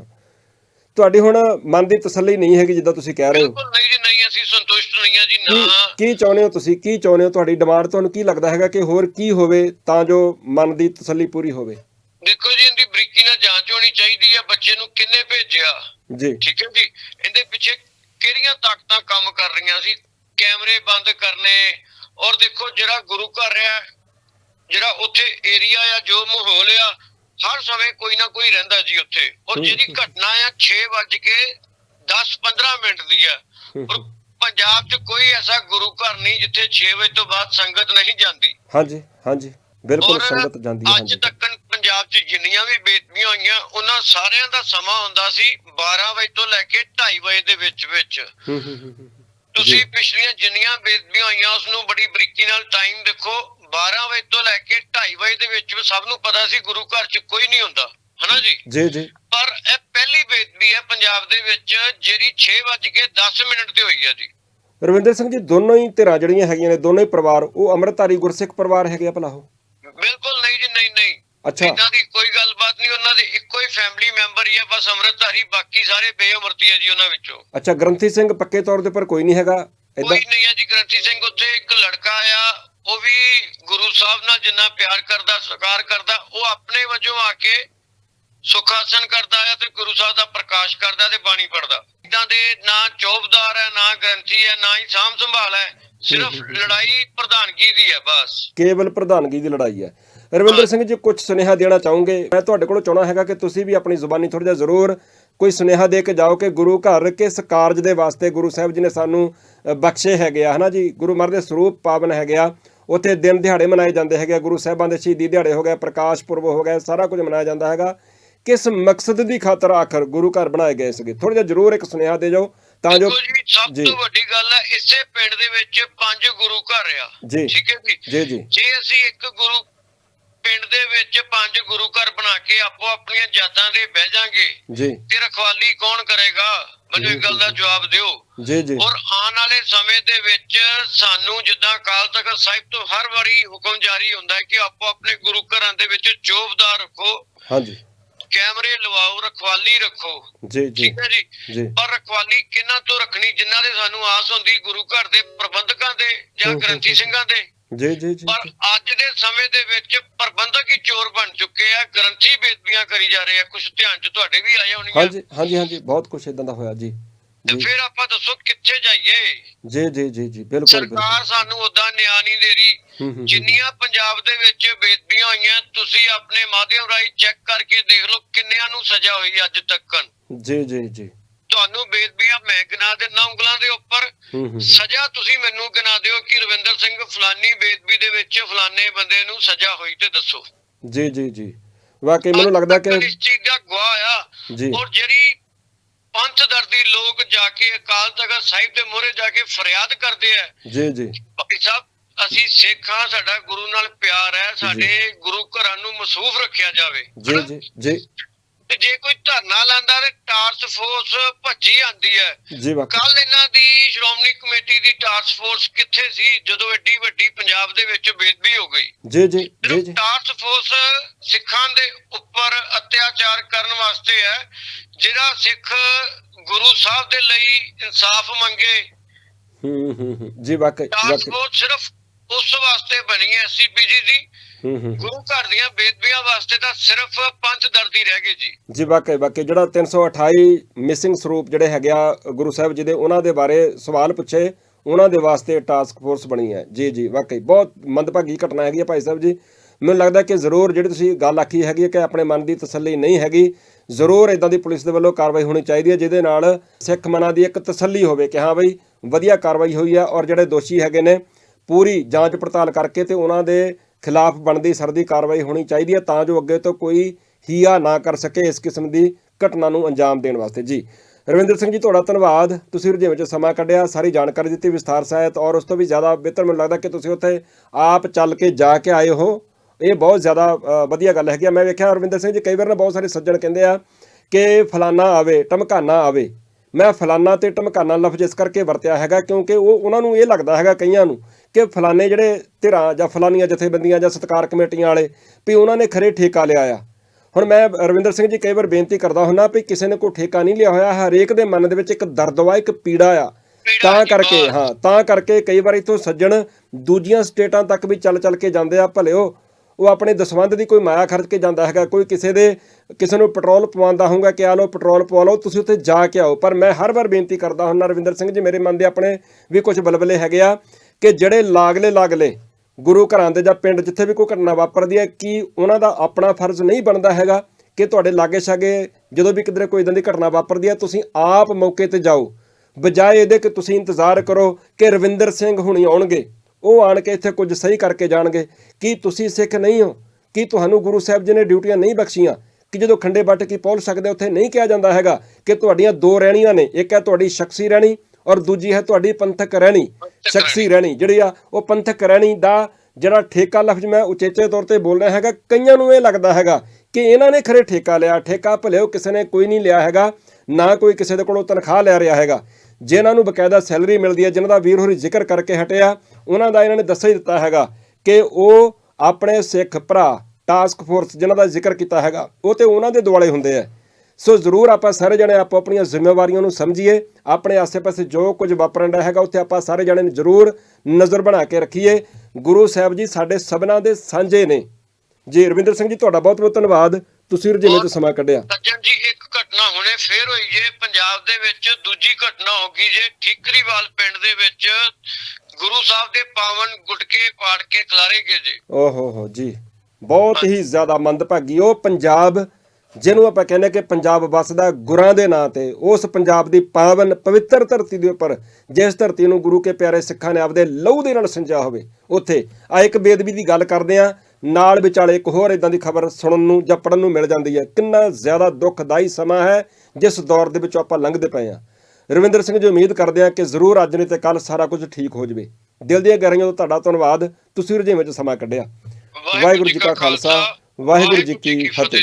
Speaker 1: ਤੁਹਾਡੀ ਹੁਣ ਮਨ ਦੀ ਤਸੱਲੀ ਨਹੀਂ ਹੈਗੀ ਜਿੱਦਾਂ ਤੁਸੀਂ ਕਹਿ ਰਹੇ ਹੋ।
Speaker 2: ਬਿਲਕੁਲ ਨਹੀਂ ਜੀ ਨਹੀਂ ਅਸੀਂ ਸੰਤੁਸ਼ਟ ਨਹੀਂ ਆ ਜੀ ਨਾ।
Speaker 1: ਕੀ ਚਾਹੁੰਦੇ ਹੋ ਤੁਸੀਂ? ਕੀ ਚਾਹੁੰਦੇ ਹੋ? ਤੁਹਾਡੀ ਡਿਮਾਂਡ ਤੁਹਾਨੂੰ ਕੀ ਲੱਗਦਾ ਹੈਗਾ ਕਿ ਹੋਰ ਕੀ ਹੋਵੇ ਤਾਂ ਜੋ ਮਨ ਦੀ ਤਸੱਲੀ ਪੂਰੀ ਹੋਵੇ?
Speaker 2: ਦੇਖੋ ਜੀ ਇਹਦੀ ਬਰੀਕੀ ਨਾਲ ਜਾਂਚ ਹੋਣੀ ਚਾਹੀਦੀ ਹੈ ਬੱਚੇ ਨੂੰ ਕਿੰਨੇ ਭੇਜਿਆ।
Speaker 1: ਜੀ।
Speaker 2: ਠੀਕ ਹੈ ਜੀ? ਇਹਦੇ ਪਿੱਛੇ ਕਿਹੜੀਆਂ ਤਾਕਤਾਂ ਕੰਮ ਕਰ ਰਹੀਆਂ ਸੀ? ਕੈਮਰੇ ਬੰਦ ਕਰਨੇ ਔਰ ਦੇਖੋ ਜਿਹੜਾ ਗੁਰੂ ਘਰ ਹੈ ਜਿਹੜਾ ਉੱਥੇ ਏਰੀਆ ਆ ਜੋ ਮਾਹੌਲ ਆ ਹਰ ਸਮੇਂ ਕੋਈ ਨਾ ਕੋਈ ਰਹਿੰਦਾ ਜੀ ਉੱਥੇ ਔਰ ਜਿਹੜੀ। ਘਟਨਾ ਆ 6 ਵੱਜ ਕੇ 10 15 ਮਿੰਟ ਦੀ ਆ ਔਰ। ਪੰਜਾਬ 'ਚ ਕੋਈ ਐਸਾ ਗੁਰੂ ਘਰ ਨਹੀਂ ਜਿੱਥੇ 6 ਵਜੇ ਤੋਂ ਬਾਅਦ ਸੰਗਤ ਨਹੀਂ ਜਾਂਦੀ
Speaker 1: ਹਾਂਜੀ ਹਾਂਜੀ ਬਿਲਕੁਲ ਸੰਗਤ ਜਾਂਦੀ ਹੈ
Speaker 2: ਅੱਜ ਤੱਕ ਪੰਜਾਬ 'ਚ ਜਿੰਨੀਆਂ ਵੀ ਬੇਦਬੀਆਂ ਹੋਈਆਂ ਉਹਨਾਂ ਸਾਰਿਆਂ ਦਾ ਸਮਾਂ ਹੁੰਦਾ ਸੀ 12 ਵਜੇ ਤੋਂ ਲੈ ਕੇ 2:30 ਵਜੇ ਦੇ ਵਿੱਚ ਵਿੱਚ
Speaker 1: ਹੂੰ ਹੂੰ ਹੂੰ ਹੂੰ।
Speaker 2: ਤੁਸੀਂ। ਪਿਛਲੀਆਂ ਜਿੰਨੀਆਂ ਬੇਦਬੀਆਂ ਹੋਈਆਂ ਉਸ ਨੂੰ ਬੜੀ ਬਰੀਕੀ ਨਾਲ ਟਾਈਮ ਦੇਖੋ 12 ਵਜੇ ਤੋਂ ਲੈ ਕੇ 2:30 ਵਜੇ ਦੇ ਵਿੱਚ ਵੀ ਸਭ ਨੂੰ ਪਤਾ ਸੀ ਗੁਰੂ ਘਰ 'ਚ ਕੋਈ ਨਹੀਂ ਹੁੰਦਾ ਹਨਾ ਜੀ?
Speaker 1: ਜੀ ਜੀ।
Speaker 2: ਪਰ ਇਹ ਪਹਿਲੀ ਬੇਦਬੀ ਹੈ ਪੰਜਾਬ ਦੇ ਵਿੱਚ ਜਿਹੜੀ 6 ਵੱਜ ਕੇ 10 ਮਿੰਟ ਤੇ ਹੋਈ ਹੈ ਜੀ।
Speaker 1: ਰਵਿੰਦਰ ਸਿੰਘ ਜੀ ਦੋਨੋਂ ਹੀ ਧਿਰਾਂ ਜਿਹੜੀਆਂ ਹੈਗੀਆਂ ਨੇ ਦੋਨੋਂ ਹੀ ਪਰਿਵਾਰ ਉਹ ਅੰਮ੍ਰਿਤਧਾਰੀ ਗੁਰਸਿੱਖ ਪਰਿਵਾਰ ਹੈਗੇ ਆ ਭਲਾ ਉਹ?
Speaker 2: ਬਿਲਕੁਲ ਨਹੀਂ ਜੀ ਨਹੀਂ ਨਹੀਂ।
Speaker 1: ਅੱਛਾ।
Speaker 2: ਇਦਾਂ ਦੀ ਕੋਈ ਗੱਲਬਾਤ ਨਹੀਂ ਉਹਨਾਂ ਦੇ ਇੱਕੋ ਹੀ ਫੈਮਿਲੀ ਮੈਂਬਰ ਹੀ ਆ ਬਸ ਅੰਮ੍ਰਿਤਧਾਰੀ ਬਾਕੀ ਸਾਰੇ ਬੇਅਮਰਤੀ ਆ ਜੀ ਉਹਨਾਂ ਵਿੱਚੋਂ।
Speaker 1: ਅੱਛਾ ਗ੍ਰੰਥੀ ਸਿੰਘ ਪੱਕੇ ਤੌਰ ਦੇ ਉੱਪਰ ਕੋਈ ਨਹੀਂ ਹੈਗਾ ਇਦਾਂ
Speaker 2: ਕੋਈ ਨਹੀਂ ਆ ਜੀ ਗ੍ਰੰਥੀ ਸਿੰਘ ਉੱਥੇ ਇੱਕ ਲੜਕਾ ਆ ਉਹ ਵੀ ਗੁਰੂ ਸਾਹਿਬ ਨਾਲ ਜਿੰਨਾ ਪਿਆਰ ਕਰਦਾ ਸਤਿਕਾਰ ਕਰਦਾ ਉਹ ਆਪਣੇ ਵਜੋਂ ਆ ਕੇ ਸੁਖ ਆਸਣ ਕਰਦਾ ਆ ਤੇ ਗੁਰੂ ਸਾਹਿਬ ਦਾ ਪ੍ਰਕਾਸ਼ ਕਰਦਾ ਤੇ ਬਾਣੀ ਪੜਦਾ ਇਦਾਂ ਦੇ ਨਾ ਚੌਬਦਾਰ ਹੈ ਨਾ ਗ੍ਰੰਥੀ ਹੈ ਨਾ ਹੀ ਸਾਂਭ ਸੰਭਾਲ ਹੈ ਸਿਰਫ ਲੜਾਈ ਪ੍ਰਧਾਨਗੀ ਦੀ ਹੈ ਬਸ।
Speaker 1: ਕੇਵਲ ਪ੍ਰਧਾਨਗੀ ਦੀ ਲੜਾਈ ਹੈ ਰਵਿੰਦਰ ਸਿੰਘ ਜੀ ਕੁਝ ਸੁਨੇਹਾ ਦੇਣਾ ਚਾਹੋਗੇ? ਮੈਂ ਤੁਹਾਡੇ ਕੋਲੋਂ ਚਾਹਣਾ ਹੈਗਾ ਕਿ ਤੁਸੀਂ ਵੀ ਆਪਣੀ ਜ਼ੁਬਾਨੀ ਥੋੜਾ ਜਿਹਾ ਜ਼ਰੂਰ ਕੋਈ ਸੁਨੇਹਾ ਦੇ ਕੇ ਜਾਓ ਕਿ ਗੁਰੂ ਘਰ ਕਿਸ ਕਾਰਜ ਦੇ ਵਾਸਤੇ ਗੁਰੂ ਸਾਹਿਬ ਜੀ ਨੇ ਸਾਨੂੰ ਬਖਸ਼ੇ ਹੈਗੇ ਆ। ਹਨਾ ਜੀ? ਗੁਰੂ ਮਹਾਰਾਜ ਦੇ ਸਰੂਪ ਪਾਵਨ ਹੈਗੇ ਆ। ਉੱਥੇ ਦਿਨ ਦਿਹਾੜੇ ਮਨਾਏ ਜਾਂਦੇ ਹੈਗੇ ਆ, ਗੁਰੂ ਸਾਹਿਬਾਂ ਦੇ ਸ਼ਹੀਦੀ ਦਿਹਾੜੇ ਹੋ ਗਏ ਪ੍ਰਕਾਸ਼ ਪੁਰਬ ਹੋ ਗਏ ਸਾਰਾ ਕੁਝ ਮਨਾਇਆ ਜਾਂਦਾ ਹੈਗਾ। ਕਿਸ ਮਕਸਦ ਦੀ ਖਾਤਰ ਆਖਰ ਗੁਰੂ ਘਰ ਬਣਾਏ ਗਏ ਸੀਗੇ? ਥੋੜਾ ਜਿਹਾ ਜ਼ਰੂਰ ਇੱਕ ਸੁਨੇਹਾ ਦੇ ਜਾਓ ਤਾਂ ਜੋ
Speaker 2: ਸਭ। ਤੋਂ ਵੱਡੀ ਗੱਲ ਹੈ ਇਸੇ ਪਿੰਡ ਦੇ ਵਿੱਚ ਪੰਜ ਗੁਰੂ ਘਰ ਆ। ਠੀਕ ਹੈ ਜੀ?
Speaker 1: ਜੀ ਜੀ।
Speaker 2: ਜੇ ਅਸੀਂ ਇੱਕ ਗੁਰੂ ਪਿੰਡ ਦੇ ਵਿੱਚ ਪੰਜ ਗੁਰੂ ਘਰ ਬਣਾ ਕੇ ਆਪੋ ਆਪਣੀਆਂ ਜਾਤਾਂ ਦੇ ਬਹਿ ਜਾਾਂਗੇ।
Speaker 1: ਜੀ।
Speaker 2: ਤੇ ਰਖਵਾਲੀ ਕੌਣ ਕਰੇਗਾ? ਮੈਨੂੰ ਇੱਕ ਗੱਲ ਦਾ ਜਵਾਬ ਦਿਓ।
Speaker 1: ਜੀ ਜੀ।
Speaker 2: ਔਰ ਆਉਣ ਵਾਲੇ ਸਮੇਂ ਦੇ ਵਿੱਚ ਸਾਨੂੰ ਜਿੱਦਾਂ ਅਕਾਲ ਤਖਤ ਸਾਹਿਬ ਤੋਂ ਹਰ ਵਾਰੀ ਹੁਕਮ ਜਾਰੀ ਹੁੰਦਾ ਹੈ ਕਿ ਆਪੋ ਆਪਣੇ ਗੁਰੂ ਘਰਾਂ ਦੇ ਵਿੱਚ ਚੌਬਦਾਰ ਰੱਖੋ।
Speaker 1: ਹਾਂਜੀ।
Speaker 2: ਕੈਮਰੇ ਲਵਾਓ ਰਖਵਾਲੀ ਰੱਖੋ।
Speaker 1: ਜੀ ਜੀ।
Speaker 2: ਠੀਕ ਹੈ ਜੀ? ਪਰ ਰਖਵਾਲੀ ਕਿਹਨਾਂ ਤੋਂ ਰੱਖਣੀ? ਜਿਨ੍ਹਾਂ ਦੇ ਸਾਨੂੰ ਆਸ ਹੁੰਦੀ ਗੁਰੂ ਘਰ ਦੇ ਪ੍ਰਬੰਧਕਾਂ ਦੇ ਜਾਂ ਗ੍ਰੰਥੀ। ਸਿੰਘਾਂ ਦੇ?
Speaker 1: ਜੀ ਜੀ ਜੀ
Speaker 2: ਪਰ ਅੱਜ ਦੇ ਸਮੇਂ ਦੇ ਵਿੱਚ ਪ੍ਰਬੰਧਕ ਹੀ ਚੋਰ ਬਣ ਚੁੱਕੇ ਆ ਗ੍ਰੰਥੀ ਬੇਦਬੀਆਂ ਕਰੀ ਜਾ ਰਹੇ ਆ। ਕੁਝ ਧਿਆਨ ਚ ਤੁਹਾਡੇ ਵੀ ਆਏ ਹੋਣਗੇ
Speaker 1: ਹਾਂਜੀ ਹਾਂਜੀ ਹਾਂਜੀ ਬਹੁਤ ਕੁਝ ਇਦਾਂ ਦਾ ਹੋਇਆ ਜੀ।
Speaker 2: ਤੇ ਫਿਰ ਆਪਾਂ ਦੱਸੋ ਕਿੱਥੇ ਜਾਈਏ?
Speaker 1: ਜੀ ਜੀ ਜੀ ਜੀ ਬਿਲਕੁਲ
Speaker 2: ਸਰਕਾਰ ਸਾਨੂੰ ਉਦਾਂ ਨਿਆਂ ਨਹੀਂ ਦੇ ਰਹੀ। ਜਿੰਨੀਆਂ ਪੰਜਾਬ ਦੇ ਵਿੱਚ ਬੇਦਬੀਆਂ ਹੋਈਆਂ ਤੁਸੀਂ ਆਪਣੇ ਮਾਧਿਅਮ ਰਾਹੀਂ ਚੈੱਕ ਕਰਕੇ ਦੇਖ ਲਓ ਕਿੰਨਿਆਂ ਨੂੰ ਸਜ਼ਾ ਹੋਈ ਅੱਜ ਤੱਕ
Speaker 1: ਜੀ ਜੀ ਜੀ।
Speaker 2: ਤੁਹਾਨੂੰ ਬੇਦਬੀਆਂ ਮੈਂ ਗਿਣਾ ਦਿੰਦਾ ਉਂਗਲਾਂ ਦੇ ਉੱਪਰ। ਸਜ਼ਾ ਤੁਸੀਂ ਮੈਨੂੰ ਗਿਣਾ ਦਿਓ ਕਿ ਰਵਿੰਦਰ ਸਿੰਘ ਫਲਾਨੀ ਬੇਦਬੀ ਦੇ ਵਿੱਚ ਫਲਾਨੇ ਬੰਦੇ ਨੂੰ ਸਜ਼ਾ ਹੋਈ ਤੇ ਦੱਸੋ।
Speaker 1: ਜੀ ਜੀ ਜੀ। ਵਾਕਈ ਮੈਨੂੰ ਲੱਗਦਾ ਕਿ
Speaker 2: ਇਸ ਚੀਜ਼ ਦਾ ਗਵਾਹ ਆ।
Speaker 1: ਜੀ।
Speaker 2: ਔਰ ਜਿਹੜੀ ਪੰਥ ਦਰਦੀ ਲੋਕ ਜਾ ਕੇ ਅਕਾਲ ਤਖਤ ਸਾਹਿਬ ਦੇ ਮੂਹਰੇ ਜਾ ਕੇ ਫਰਿਆਦ ਕਰਦੇ ਆ।
Speaker 1: ਜੀ ਜੀ।
Speaker 2: ਭਾਈ ਸਾਹਿਬ ਅਸੀਂ ਸਿੱਖ ਸਾਡਾ ਗੁਰੂ ਨਾਲ ਪਿਆਰ ਹੈ ਸਾਡੇ ਗੁਰੂ ਘਰਾਂ ਨੂੰ ਮਸੂਫ ਰੱਖਿਆ ਜਾਵੇ।
Speaker 1: ਜੀ? ਜੀ ਜੀ।
Speaker 2: ਤੇ ਜੇ ਕੋਈ ਧਰਨਾ ਲਾਂਦਾ ਤੇ ਟਾਰਸ ਫੋਰਸ ਭੱਜੀ ਆਂਦੀ ਹੈ।
Speaker 1: ਜੀ
Speaker 2: ਕੱਲ ਇਹਨਾਂ ਦੀ ਸ਼੍ਰੋਮਣੀ ਕਮੇਟੀ ਦੀ ਟਾਸਕ ਫੋਰਸ ਕਿੱਥੇ ਸੀ? ਜਦੋਂ ਐਡੀ ਵੱਡੀ ਪੰਜਾਬ ਦੇ ਵਿੱਚ ਬੇਦਬੀ ਹੋ ਗਈ।
Speaker 1: ਜੀ ਜੀ ਜੀ
Speaker 2: ਟਾਸਕ ਫੋਰਸ ਸਿੱਖਾਂ ਦੇ ਉੱਪਰ ਅਤਿਆਚਾਰ ਕਰਨ ਵਾਸਤੇ ਹੈ ਜਿਹੜਾ ਸਿੱਖ ਗੁਰੂ ਸਾਹਿਬ ਦੇ ਲਈ ਇਨਸਾਫ ਮੰਗੇ
Speaker 1: ਹੂੰ ਹੂੰ ਜੀ ਵਾਕਈ
Speaker 2: ਟਾਸਕ ਫੋਰਸ ਸਿਰਫ ਉਸ ਵਾਸਤੇ ਬਣੀ ਹੈ ਐਸਸੀਪੀਜੀ ਦੀ। ਗੁਰੂ ਘਰ ਦੀਆਂ ਬੇਦਬੀਆਂ ਵਾਸਤੇ ਤਾਂ ਸਿਰਫ ਪੰਥ ਦਰਦੀ ਰਹਿ ਗਏ ਜੀ।
Speaker 1: ਜੀ ਵਾਕਈ ਵਾਕਈ ਜਿਹੜਾ 328 ਮਿਸਿੰਗ ਸਰੂਪ ਜਿਹੜੇ ਹੈਗੇ ਆ ਗੁਰੂ ਸਾਹਿਬ ਜੀ ਦੇ ਉਹਨਾਂ ਦੇ ਬਾਰੇ ਸਵਾਲ ਪੁੱਛੇ ਉਹਨਾਂ ਦੇ ਵਾਸਤੇ ਟਾਸਕ ਫੋਰਸ ਬਣੀ ਹੈ। ਜੀ ਜੀ ਵਾਕਈ ਬਹੁਤ ਮੰਦਭਾਗੀ ਘਟਨਾ ਹੈਗੀ ਹੈ ਭਾਈ ਸਾਹਿਬ ਜੀ। ਮੈਨੂੰ ਲੱਗਦਾ ਕਿ ਜ਼ਰੂਰ ਜਿਹੜੀ ਤੁਸੀਂ ਗੱਲ ਆਖੀ ਹੈਗੀ ਕਿ ਆਪਣੇ ਮਨ ਦੀ ਤਸੱਲੀ ਨਹੀਂ ਹੈਗੀ ਜ਼ਰੂਰ ਇਦਾਂ ਦੀ ਪੁਲਿਸ ਦੇ ਵੱਲੋਂ ਕਾਰਵਾਈ ਹੋਣੀ ਚਾਹੀਦੀ ਹੈ ਜਿਹਦੇ ਨਾਲ ਸਿੱਖ ਮਨਾਂ ਦੀ ਇੱਕ ਤਸੱਲੀ ਹੋਵੇ ਕਿ ਹਾਂ ਬਈ ਵਧੀਆ ਕਾਰਵਾਈ ਹੋਈ ਹੈ ਔਰ ਜਿਹੜੇ ਦੋਸ਼ੀ ਹੈਗੇ ਨੇ ਪੂਰੀ ਜਾਂਚ ਪੜਤਾਲ ਕਰਕੇ ਤੇ ਉਹਨਾਂ ਦੇ ਖਿਲਾਫ ਬਣਦੀ ਸਰਦੀ ਕਾਰਵਾਈ ਹੋਣੀ ਚਾਹੀਦੀ ਹੈ ਤਾਂ ਜੋ ਅੱਗੇ ਤੋਂ ਕੋਈ ਹੀਆ ਨਾ ਕਰ ਸਕੇ ਇਸ ਕਿਸਮ ਦੀ ਘਟਨਾ ਨੂੰ ਅੰਜਾਮ ਦੇਣ ਵਾਸਤੇ। ਜੀ, ਰਵਿੰਦਰ ਸਿੰਘ ਜੀ, ਤੁਹਾਡਾ ਧੰਨਵਾਦ। ਤੁਸੀਂ ਰੁਝੇਵੇਂ ਵਿੱਚ ਸਮਾਂ ਕੱਢਿਆ, ਸਾਰੀ ਜਾਣਕਾਰੀ ਦਿੱਤੀ, ਵਿਸਥਾਰ ਸਹਿਤ ਔਰ ਉਸ ਤੋਂ ਵੀ ਜ਼ਿਆਦਾ ਬਿਹਤਰ ਮੈਨੂੰ ਲੱਗਦਾ ਕਿ ਤੁਸੀਂ ਉੱਥੇ ਆਪ ਚੱਲ ਕੇ ਜਾ ਕੇ ਆਏ ਹੋ। ਇਹ ਬਹੁਤ ਜ਼ਿਆਦਾ ਵਧੀਆ ਗੱਲ ਹੈਗੀ ਆ। ਮੈਂ ਵੇਖਿਆ ਰਵਿੰਦਰ ਸਿੰਘ ਜੀ ਕਈ ਵਾਰ ਨਾ ਬਹੁਤ ਸਾਰੇ ਸੱਜਣ ਕਹਿੰਦੇ ਆ ਕਿ ਫਲਾਨਾ ਆਵੇ, ਟਮਕਾਨਾ ਆਵੇ। ਮੈਂ ਫਲਾਨਾ ਤੇ ਟਮਕਾਨਾ ਲਫ਼ਜ਼ ਇਸ ਕਰਕੇ ਵਰਤਿਆ ਹੈਗਾ ਕਿਉਂਕਿ ਉਹ ਉਹਨਾਂ ਨੂੰ ਇਹ ਲੱਗਦਾ ਹੈਗਾ ਕਈਆਂ ਨੂੰ ਕਿ ਫਲਾਨੇ ਜਿਹੜੇ ਧਿਰਾਂ ਜਾਂ ਫਲਾਨੀਆਂ ਜਥੇਬੰਦੀਆਂ ਜਾਂ ਸਤਕਾਰ ਕਮੇਟੀਆਂ ਵਾਲੇ ਵੀ ਉਹਨਾਂ ਨੇ ਖਰੇ ਠੇਕਾ ਲਿਆ ਆ ਹੁਣ ਮੈਂ ਰਵਿੰਦਰ ਸਿੰਘ ਜੀ ਕਈ ਵਾਰ ਬੇਨਤੀ ਕਰਦਾ ਹੁੰਨਾ ਵੀ ਕਿਸੇ ਨੇ ਕੋਈ ਠੇਕਾ ਨਹੀਂ ਲਿਆ ਹੋਇਆ ਹਰੇਕ ਦੇ ਮਨ ਦੇ ਵਿੱਚ ਇੱਕ ਦਰਦ ਵਾ ਇੱਕ ਪੀੜਾ ਆ ਤਾਂ ਕਰਕੇ। ਹਾਂ ਤਾਂ ਕਰਕੇ ਕਈ ਵਾਰ ਇਥੋਂ ਸੱਜਣ ਦੂਜੀਆਂ ਸਟੇਟਾਂ ਤੱਕ ਵੀ ਚੱਲ ਚੱਲ ਕੇ ਜਾਂਦੇ ਆ ਭਲਿਓ ਉਹ ਆਪਣੇ ਦਸਵੰਧ ਦੀ ਕੋਈ ਮਾਇਆ ਖਰਚ ਕੇ ਜਾਂਦਾ ਹੈਗਾ, ਕੋਈ ਕਿਸੇ ਦੇ, ਕਿਸੇ ਨੂੰ ਪੈਟਰੋਲ ਪਵਾਉਂਦਾ ਹੋਊਗਾ ਕਿ ਆ ਲਓ ਪੈਟਰੋਲ ਪਵਾ ਲਓ, ਤੁਸੀਂ ਉੱਥੇ ਜਾ ਕੇ ਆਓ। ਪਰ ਮੈਂ ਹਰ ਵਾਰ ਬੇਨਤੀ ਕਰਦਾ ਹੁੰਦਾ, ਰਵਿੰਦਰ ਸਿੰਘ ਜੀ, ਮੇਰੇ ਮਨ ਦੇ ਆਪਣੇ ਵੀ ਕੁਝ ਬਲਬਲੇ ਹੈਗੇ ਆ ਕਿ ਜਿਹੜੇ ਲਾਗਲੇ ਲਾਗਲੇ ਗੁਰੂ ਘਰਾਂ ਦੇ ਜਾਂ ਪਿੰਡ ਜਿੱਥੇ ਵੀ ਕੋਈ ਘਟਨਾ ਵਾਪਰਦੀ ਹੈ, ਕਿ ਉਹਨਾਂ ਦਾ ਆਪਣਾ ਫਰਜ਼ ਨਹੀਂ ਬਣਦਾ ਹੈਗਾ ਕਿ ਤੁਹਾਡੇ ਲਾਗੇ ਛਾਗੇ ਜਦੋਂ ਵੀ ਕਿਧਰੇ ਕੋਈ ਇਦਾਂ ਦੀ ਘਟਨਾ ਵਾਪਰਦੀ ਹੈ, ਤੁਸੀਂ ਆਪ ਮੌਕੇ ਤੇ ਜਾਓ। ਬਜਾਏ ਇਹਦੇ ਕਿ ਤੁਸੀਂ ਇੰਤਜ਼ਾਰ ਕਰੋ ਕਿ ਰਵਿੰਦਰ ਸਿੰਘ ਹੁਣੀ ਆਉਣਗੇ। ਉਹ ਆਣ ਕੇ ਇੱਥੇ ਕੁਝ ਸਹੀ ਕਰਕੇ ਜਾਣਗੇ। ਕੀ ਤੁਸੀਂ ਸਿੱਖ ਨਹੀਂ ਹੋ? ਕੀ ਤੁਹਾਨੂੰ ਗੁਰੂ ਸਾਹਿਬ ਜੀ ਨੇ ਡਿਊਟੀਆਂ ਨਹੀਂ ਬਖਸ਼ੀਆਂ? ਕਿ ਜਦੋਂ ਖੰਡੇ ਬੱਟ ਕੀ ਪਹੁੰਚ ਸਕਦੇ ਉੱਥੇ ਨਹੀਂ ਕਿਹਾ ਜਾਂਦਾ ਹੈਗਾ ਕਿ ਤੁਹਾਡੀਆਂ ਦੋ ਰਹਿਣੀਆਂ ਨੇ ਇੱਕ ਹੈ ਤੁਹਾਡੀ ਸ਼ਖਸੀ ਰਹਿਣੀ ਔਰ ਦੂਜੀ ਹੈ ਤੁਹਾਡੀ ਪੰਥਕ ਰਹਿਣੀ। ਸ਼ਖਸੀ ਰਹਿਣੀ ਜਿਹੜੀ ਆ ਉਹ ਪੰਥਕ ਰਹਿਣੀ ਦਾ ਜਿਹੜਾ ਠੇਕਾ ਲਫ਼ਜ਼ ਮੈਂ ਉਚੇਚੇ ਤੌਰ ਤੇ ਬੋਲ ਰਿਹਾ ਹੈਗਾ ਕਈਆਂ ਨੂੰ ਇਹ ਲੱਗਦਾ ਹੈਗਾ ਕਿ ਇਹਨਾਂ ਨੇ ਖਰੇ ਠੇਕਾ ਲਿਆ ਠੇਕਾ ਭਲਿਓ ਕਿਸੇ ਨੇ ਕੋਈ ਨਹੀਂ ਲਿਆ ਹੈਗਾ ਨਾ ਕੋਈ ਕਿਸੇ ਦੇ ਕੋਲੋਂ ਤਨਖਾਹ ਲੈ ਰਿਹਾ ਹੈਗਾ। ਜਿਨ੍ਹਾਂ ਨੂੰ ਬਕਾਇਦਾ ਸੈਲਰੀ ਮਿਲਦੀ ਹੈ ਜਿਨ੍ਹਾਂ ਦਾ ਵੀਰ ਹੋਰੀ ਜ਼ਿਕਰ ਕਰਕੇ ਹਟਿਆ ਉਹਨਾਂ ਦਾ ਇਹਨਾਂ ਨੇ ਦੱਸਿਆ ਹੀ ਦਿੱਤਾ ਹੈਗਾ ਕਿ ਉਹ ਆਪਣੇ ਸਿੱਖ ਭਰਾ ਟਾਸਕ ਫੋਰਸ ਜਿਨ੍ਹਾਂ ਦਾ ਜ਼ਿਕਰ ਕੀਤਾ ਹੈਗਾ, ਉਹ ਤੇ ਉਹਨਾਂ ਦੇ ਦੁਆਲੇ ਹੁੰਦੇ ਆ। ਸੋ ਜ਼ਰੂਰ ਆਪਾਂ ਸਾਰੇ ਜਣੇ ਆਪੋ ਆਪਣੀਆਂ ਜ਼ਿੰਮੇਵਾਰੀਆਂ ਨੂੰ ਸਮਝੀਏ, ਆਪਣੇ ਆਸ-ਪਾਸੇ ਜੋ ਕੁਝ ਵਾਪਰਨ ਰਿਹਾ ਹੈਗਾ, ਉੱਥੇ ਆਪਾਂ ਸਾਰੇ ਜਣੇ ਨੂੰ ਜ਼ਰੂਰ ਨਜ਼ਰ ਬਣਾ ਕੇ ਰੱਖੀਏ। ਗੁਰੂ ਸਾਹਿਬ ਜੀ ਸਾਡੇ ਸਭਨਾਂ ਦੇ ਸਾਂਝੇ ਨੇ। ਜੀ ਰਵਿੰਦਰ ਸਿੰਘ ਜੀ, ਤੁਹਾਡਾ ਬਹੁਤ ਬਹੁਤ ਧੰਨਵਾਦ। ਤੁਸੀਂ ਰਜੇਵੇਂ ਤੋਂ ਸਮਾਂ ਕੱਢਿਆ।
Speaker 2: ਸੱਜਣ ਜੀ, ਇੱਕ ਘਟਨਾ ਹੁਣੇ ਫੇਰ ਹੋਈ ਜੇ, ਪੰਜਾਬ ਦੇ ਵਿੱਚ ਦੂਜੀ ਘਟਨਾ ਹੋ ਗਈ ਜੇ, ਠੀਕਰੀਵਾਲ ਪਿੰਡ ਦੇ ਵਿੱਚ ਗੁਰੂ ਸਾਹਿਬ ਦੇ ਪਾਵਨ ਗੁਟਕੇ ਪਾੜ ਕੇ ਖਿਲਾਰੇ ਗਏ ਜੇ।
Speaker 1: ਓਹੋ ਹੋ ਜੀ। ਬਹੁਤ ਹੀ ਜ਼ਿਆਦਾ ਮੰਦਭਾਗੀ। ਉਹ ਪੰਜਾਬ ਜਿਹਨੂੰ ਆਪਾਂ ਕਹਿੰਦੇ ਕਿ ਪੰਜਾਬ ਵਸਦਾ ਗੁਰਾਂ ਦੇ ਨਾਂ ਤੇ ਉਸ ਪੰਜਾਬ ਦੀ ਪਾਵਨ ਪਵਿੱਤਰ ਧਰਤੀ ਦੇ ਉੱਪਰ ਜਿਸ ਧਰਤੀ ਨੂੰ ਗੁਰੂ ਕੇ ਪਿਆਰੇ ਸਿੱਖਾਂ ਨੇ ਆਪਦੇ ਲਹੂ ਦੇ ਨਾਲ ਸਿੰਜਿਆ ਹੋਵੇ ਉੱਥੇ ਆ ਇੱਕ ਬੇਦਬੀ ਦੀ ਗੱਲ ਕਰਦੇ ਆ ਨਾਲ ਵਿਚਾਲੇ ਇੱਕ ਹੋਰ ਇਦਾਂ ਦੀ ਖਬਰ ਸੁਣਨ ਨੂੰ ਜਾਂ ਪੜਨ ਨੂੰ ਮਿਲ ਜਾਂਦੀ ਹੈ। ਕਿੰਨਾ ਜ਼ਿਆਦਾ ਦੁੱਖਦਾਈ ਸਮਾਂ ਹੈ ਜਿਸ ਦੌਰ ਦੇ ਵਿੱਚੋਂ ਆਪਾਂ ਲੰਘਦੇ ਪਏ ਆ ਰਵਿੰਦਰ ਸਿੰਘ ਜੀ ਉਮੀਦ ਕਰਦੇ ਆ ਕਿ ਜ਼ਰੂਰ ਅੱਜ ਨਹੀਂ ਤੇ ਕੱਲ ਸਾਰਾ ਕੁਝ ਠੀਕ ਹੋ ਜਾਵੇ। ਦਿਲ ਦੀਆਂ ਗਹਿਰਾਈਆਂ ਤੋਂ ਤੁਹਾਡਾ ਧੰਨਵਾਦ। ਤੁਸੀਂ ਰਜੇਵੇਂ 'ਚ ਸਮਾਂ ਕੱਢਿਆ। ਵਾਹਿਗੁਰੂ ਜੀ ਕਾ ਖਾਲਸਾ। ਵਾਹਿਗੁਰੂ ਜੀ ਕੀ ਫਤਿਹ।